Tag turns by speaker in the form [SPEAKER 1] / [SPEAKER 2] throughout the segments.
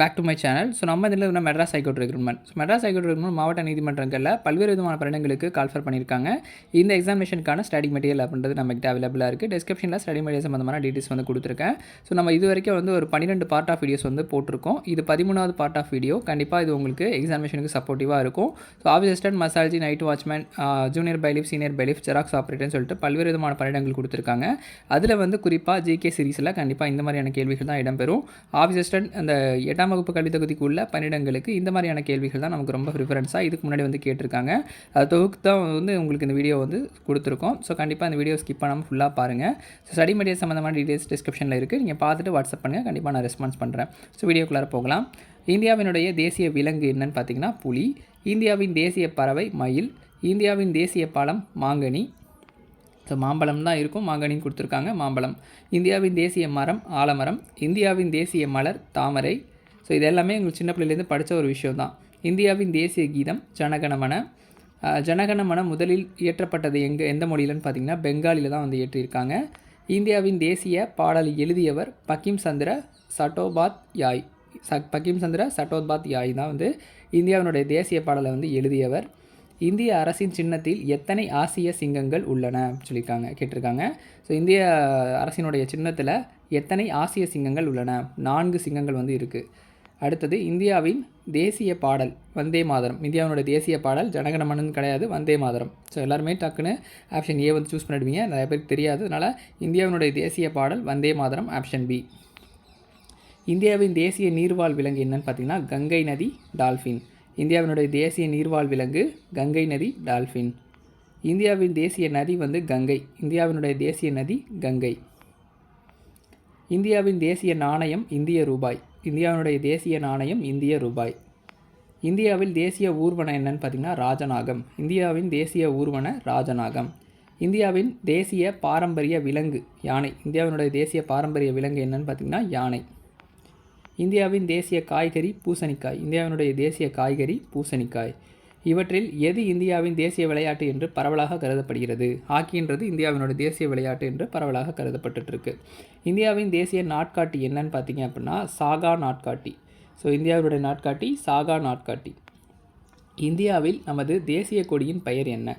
[SPEAKER 1] Back to my channel so நம்ம இதில் வந்து Madras high court recruitment so Madras high court recruitment மாவட்ட நீதிமன்றங்களில் பல்வேறு விதமான பணியிடங்களுக்கு கால்ஃபர் பண்ணியிருக்காங்க. இந்த எக்ஸாமினேஷனுக்கான ஸ்டடி மெட்டீரியல் அப்படின்றது நம்மகிட்ட அவைலபிளாக இருக்குது டிஸ்கிரிப்ஷனில் ஸ்டடி மெட்டீரியல் சம்மந்தமான டீட்டெயில்ஸ் வந்து கொடுத்துருக்கேன். ஸோ நம்ம இது வரைக்கும் வந்து ஒரு பன்னிரெண்டு பார்ட் ஆஃப் வீடியோஸ் வந்து போட்டிருக்கோம். இது பதிமூணாவது பார்ட் ஆஃப் வீடியோ கண்டிப்பாக இது உங்களுக்கு எக்ஸாமினேஷனுக்கு சப்போர்ட்டிவாக இருக்கும். So office assistant மசாலஜி night watchman junior bailiff senior bailiff xerox ஆப்ரேட்டர்னு சொல்லிட்டு பல்வேறு விதமான பணியிடங்கள் கொடுத்துருக்காங்க. அதில் வந்து குறிப்பாக ஜிகே சீரீஸில் கண்டிப்பாக இந்த மாதிரியான கேள்விகள் தான் இடம்பெறும். ஆஃபீஸ் அசிஸ்டன்ட் அந்த எட்டாம் வகுப்பு கல்வித்தொகுதிக்குள்ள உள்ள பன்னிடங்களுக்கு இந்த மாதிரியான கேள்விகள் தான் நமக்கு ரொம்ப ப்ரிஃபரன்ஸாக இதுக்கு முன்னாடி வந்து கேட்டிருக்காங்க. அதை தொகுத்து தான் வந்து உங்களுக்கு இந்த வீடியோ வந்து கொடுத்துருக்கோம். ஸோ கண்டிப்பாக இந்த வீடியோ ஸ்கிப் பண்ணாமல் ஃபுல்லாக பாருங்கள் ஸோ ஸ்டடி மெட்டீரியல் சம்மந்தமான டீடைல்ஸ் டிஸ்கிரிப்ஷனில் இருக்குது நீங்கள் பார்த்துட்டு வாட்ஸ்அப் பண்ணுங்கள் கண்டிப்பாக நான் ரெஸ்பான்ஸ் பண்ணுறேன் ஸோ வீடியோக்குள்ளார போகலாம். இந்தியாவினுடைய தேசிய விலங்கு என்னன்னு பார்த்தீங்கன்னா புலி. இந்தியாவின் தேசிய பறவை மயில். இந்தியாவின் தேசிய பழம் மாங்கனி. ஸோ மாம்பழம் தான் இருக்கும். மாங்கனின்னு கொடுத்துருக்காங்க. மாம்பழம். இந்தியாவின் தேசிய மரம் ஆலமரம். இந்தியாவின் தேசிய மலர் தாமரை. ஸோ இது எல்லாமே எங்களுக்கு சின்ன பிள்ளையிலேருந்து படித்த ஒரு விஷயம் தான் இந்தியாவின் தேசிய கீதம் ஜனகணமன ஜனகணமன முதலில் இயற்றப்பட்டது எங்கே எந்த மொழியிலன்னு பார்த்தீங்கன்னா பெங்காலியில் தான் வந்து இயற்றியிருக்காங்க. இந்தியாவின் தேசிய பாடல் எழுதியவர் பக்கிம் சந்திர சட்டோபாத் யாய். ச பக்கிம் சந்திர சட்டோபாத் யாய் தான் வந்து இந்தியாவினுடைய தேசிய பாடலை வந்து எழுதியவர். இந்திய அரசின் சின்னத்தில் எத்தனை ஆசிய சிங்கங்கள் உள்ளன சொல்லியிருக்காங்க கேட்டிருக்காங்க. ஸோ இந்திய அரசினுடைய சின்னத்தில் எத்தனை ஆசிய சிங்கங்கள் உள்ளன? நான்கு சிங்கங்கள் வந்து இருக்குது அடுத்தது இந்தியாவின் தேசிய பாடல் வந்தே மாதரம். இந்தியாவினுடைய தேசிய பாடல் ஜனகணமனன் கிடையாது வந்தே மாதரம். ஸோ எல்லாருமே டக்குன்னு ஆப்ஷன் ஏ வந்து சூஸ் பண்ணிடுவீங்க. நிறைய பேருக்கு தெரியாது. அதனால் இந்தியாவினுடைய தேசிய பாடல் வந்தே மாதரம் ஆப்ஷன் பி இந்தியாவின் தேசிய நீர்வாழ் விலங்கு என்னன்னு பார்த்தீங்கன்னா கங்கை நதி டால்ஃபின் இந்தியாவினுடைய தேசிய நீர்வாழ் விலங்கு கங்கை நதி டால்ஃபின் இந்தியாவின் தேசிய நதி வந்து கங்கை. இந்தியாவினுடைய தேசிய நதி கங்கை. இந்தியாவின் தேசிய நாணயம் இந்திய ரூபாய். இந்தியாவினுடைய தேசிய நாணயம் இந்திய ரூபாய். இந்தியாவில் தேசிய ஊர்வன என்னன்னு பார்த்தீங்கன்னா ராஜநாகம். இந்தியாவின் தேசிய ஊர்வன ராஜநாகம். இந்தியாவின் தேசிய பாரம்பரிய விலங்கு யானை. இந்தியாவினுடைய தேசிய பாரம்பரிய விலங்கு என்னன்னு பார்த்தீங்கன்னா யானை. இந்தியாவின் தேசிய காய்கறி பூசணிக்காய். இந்தியாவினுடைய தேசிய காய்கறி பூசணிக்காய். இவற்றில் எது இந்தியாவின் தேசிய விளையாட்டு என்று பரவலாக கருதப்படுகிறது? ஹாக்கின்றது இந்தியாவினுடைய தேசிய விளையாட்டு என்று பரவலாக கருதப்பட்டுருக்கு இந்தியாவின் தேசிய நாட்காட்டி என்னன்னு பார்த்தீங்க அப்படின்னா சாகா நாட்காட்டி. ஸோ இந்தியாவினுடைய நாட்காட்டி சாகா நாட்காட்டி. இந்தியாவில் நமது தேசிய கொடியின் பெயர் என்ன?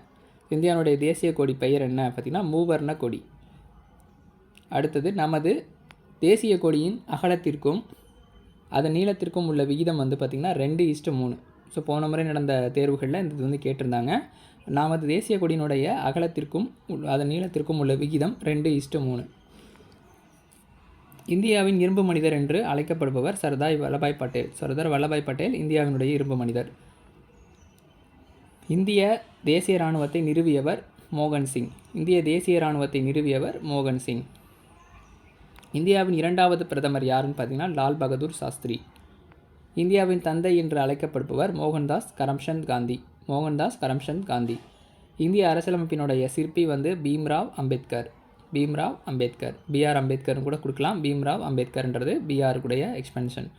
[SPEAKER 1] இந்தியாவுடைய தேசிய கொடி பெயர் என்ன பார்த்தீங்கன்னா மூவர்ண கொடி. அடுத்தது நமது தேசிய கொடியின் அகலத்திற்கும் அதன் நீளத்திற்கும் உள்ள விகிதம் வந்து பார்த்திங்கன்னா ரெண்டு இஸ்டு மூணு. ஸோ போன முறை நடந்த தேர்வுகளில் இந்த இது வந்து கேட்டிருந்தாங்க. நமது தேசிய கொடியினுடைய அகலத்திற்கும் உள்- அதன் நீளத்திற்கும் உள்ள விகிதம் ரெண்டு இஸ்டு மூணு. இந்தியாவின் இரும்பு மனிதர் என்று அழைக்கப்படுபவர் சர்தார் வல்லபாய் பட்டேல். சர்தார் வல்லபாய் பட்டேல் இந்தியாவினுடைய இரும்பு மனிதர். இந்திய தேசிய இராணுவத்தை நிறுவியவர் மோகன் சிங். இந்திய தேசிய இராணுவத்தை நிறுவியவர் மோகன் சிங். இந்தியாவின் இரண்டாவது பிரதமர் யாருன்னு பார்த்தீங்கன்னா லால் பகதூர் சாஸ்திரி. இந்தியாவின் தந்தை என்று அழைக்கப்படுபவர் மோகன்தாஸ் கரம்சந்த் காந்தி. மோகன்தாஸ் கரம்சந்த் காந்தி. இந்திய அரசியலமைப்பினுடைய சிற்பி வந்து பீம்ராவ் அம்பேத்கர். பீம்ராவ் அம்பேத்கர். பிஆர் அம்பேத்கர்னு கூட கொடுக்கலாம். பீம்ராவ் அம்பேத்கர்ன்றது பிஆருக்குடைய எக்ஸ்பென்ஷன்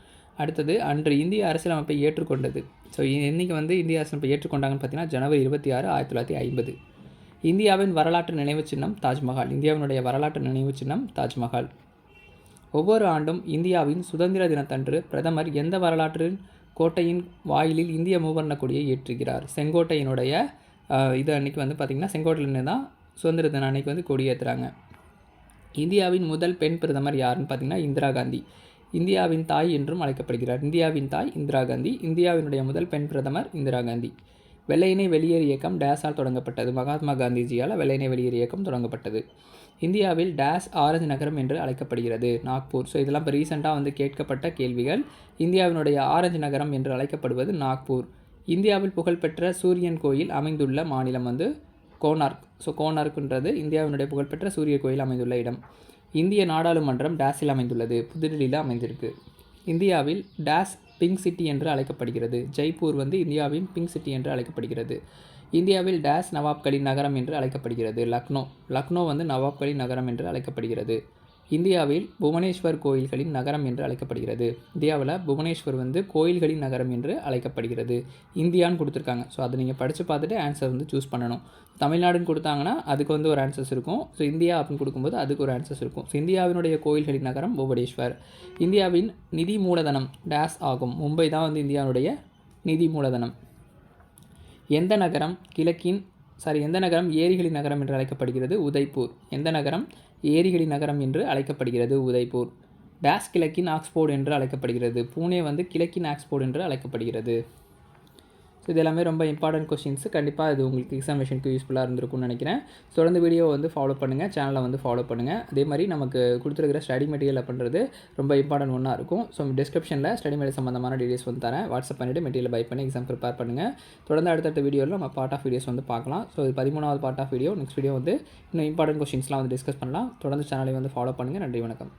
[SPEAKER 1] அடுத்தது அன்று இந்திய அரசியலமைப்பை ஏற்றுக்கொண்டது. ஸோ இன்றைக்கி வந்து இந்திய அரசியலமைப்பை ஏற்றுக்கொண்டாங்கன்னு பார்த்தீங்கன்னா ஜனவரி இருபத்தி ஆறு ஆயிரத்தி தொள்ளாயிரத்தி ஐம்பது. இந்தியாவின் வரலாற்று நினைவு சின்னம் தாஜ்மஹால். இந்தியாவினுடைய வரலாற்று நினைவு சின்னம் தாஜ்மஹால். ஒவ்வொரு ஆண்டும் இந்தியாவின் சுதந்திர தினத்தன்று பிரதமர் எந்த வரலாற்றின் கோட்டையின் வாயிலில் இந்திய மூவர்ண கொடியை ஏற்றுகிறார்? செங்கோட்டையினுடைய இது அன்னைக்கு வந்து பார்த்திங்கன்னா செங்கோட்டையிலேருந்து தான் சுதந்திர தின அன்னைக்கு வந்து கொடியேற்றுறாங்க இந்தியாவின் முதல் பெண் பிரதமர் யாருன்னு பார்த்தீங்கன்னா இந்திரா காந்தி. இந்தியாவின் தாய் என்றும் அழைக்கப்படுகிறார். இந்தியாவின் தாய் இந்திரா காந்தி. இந்தியாவினுடைய முதல் பெண் பிரதமர் இந்திரா காந்தி. வெள்ளையனை வெளியேறு இயக்கம் டேஸால் தொடங்கப்பட்டது. மகாத்மா காந்திஜியால் வெள்ளையனை வெளியேறு இயக்கம் தொடங்கப்பட்டது. இந்தியாவில் டேஸ் ஆரஞ்சு நகரம் என்று அழைக்கப்படுகிறது. நாக்பூர். ஸோ இதெல்லாம் இப்போ ரீசெண்டாக வந்து கேட்கப்பட்ட கேள்விகள். இந்தியாவினுடைய ஆரஞ்சு நகரம் என்று அழைக்கப்படுவது நாக்பூர். இந்தியாவில் புகழ்பெற்ற சூரியன் கோயில் அமைந்துள்ள மாநிலம் வந்து கோனார்க். ஸோ கோனார்க்குன்றது இந்தியாவினுடைய புகழ்பெற்ற சூரிய கோயில் அமைந்துள்ள இடம். இந்திய நாடாளுமன்றம் டேஸில் அமைந்துள்ளது. புதுடில்லியில் அமைந்திருக்கு. இந்தியாவில் டேஸ் பிங்க் சிட்டி என்று அழைக்கப்படுகிறது. ஜெய்ப்பூர் வந்து இந்தியாவின் பிங்க் சிட்டி என்று அழைக்கப்படுகிறது. இந்தியாவில் டேஸ் நவாப்களின் நகரம் என்று அழைக்கப்படுகிறது. லக்னோ. லக்னோ வந்து நவாப்களின் நகரம் என்று அழைக்கப்படுகிறது. இந்தியாவில் புவனேஸ்வர் கோயில்களின் நகரம் என்று அழைக்கப்படுகிறது. இந்தியாவில் புவனேஸ்வர் வந்து கோயில்களின் நகரம் என்று அழைக்கப்படுகிறது. இந்தியான்னு கொடுத்துருக்காங்க. ஸோ அதை நீங்கள் படித்து பார்த்துட்டு ஆன்சர் வந்து சூஸ் பண்ணணும். தமிழ்நாடுன்னு கொடுத்தாங்கன்னா அதுக்கு வந்து ஒரு ஆன்சர்ஸ் இருக்கும். ஸோ இந்தியா அப்படின்னு கொடுக்கும்போது அதுக்கு ஒரு ஆன்சர்ஸ் இருக்கும். ஸோ இந்தியாவினுடைய கோயில்களின் நகரம் புவனேஸ்வர். இந்தியாவின் நிதி மூலதனம் டேஸ் ஆகும். மும்பை தான் வந்து இந்தியாவுடைய நிதி மூலதனம். எந்த நகரம்? கிழக்கின் சாரி எந்த நகரம்? ஏரிகளின் நகரம் என்று அழைக்கப்படுகிறது. உதய்பூர். எந்த நகரம்? ஏரிகளின் நகரம் என்று அழைக்கப்படுகிறது உதய்பூர். டேஸ் கிழக்கின் ஆக்ஸ்போர்ட் என்று அழைக்கப்படுகிறது. பூனே வந்து கிழக்கின் ஆக்ஸ்போர்டு என்று அழைக்கப்படுகிறது. ஸோ இது எல்லாமே ரொம்ப இம்பார்ட்டன்ட் கொஷின்ஸ் கண்டிப்பாக இது உங்களுக்கு எக்ஸாமினேஷனுக்கு யூஸ்ஃபுல்லாக இருந்திருக்கும்னு நினைக்கிறேன். தொடர்ந்து வீடியோ வந்து ஃபாலோ பண்ணுங்கள் சேனலை வந்து ஃபாலோ பண்ணுங்கள் அதே மாதிரி நமக்கு கொடுத்துருக்கிற ஸ்டடி மெட்டீரியல் பண்ணுறது ரொம்ப இம்பார்ட்டன்ட் ஒன்றா இருக்கும். ஸோ டிஸ்கிரிப்ஷனில் ஸ்டடி மெட்டீரியல் சம்மந்தமான டீடைல்ஸ் வந்து தரேன். வாட்ஸ்அப் பண்ணிவிட்டு மெட்டீரியல் பை பண்ணி எக்ஸாம் ப்ரிப்பேர் பண்ணுங்கள் தொடர்ந்து அடுத்தடுத்த வீடியோவில் நம்ம பார்ட் ஆஃப் வீடியோஸ் வந்து பார்க்கலாம். ஸோ இது பதிமூணாவது part of video next video வந்து இன்னும் இம்பார்ட்டன்ட் கொஷின்ஸ்லாம் வந்து டிஸ்கஸ் பண்ணலாம். தொடர்ந்து சேனலை வந்து ஃபாலோ பண்ணுங்கள் நன்றி வணக்கம்.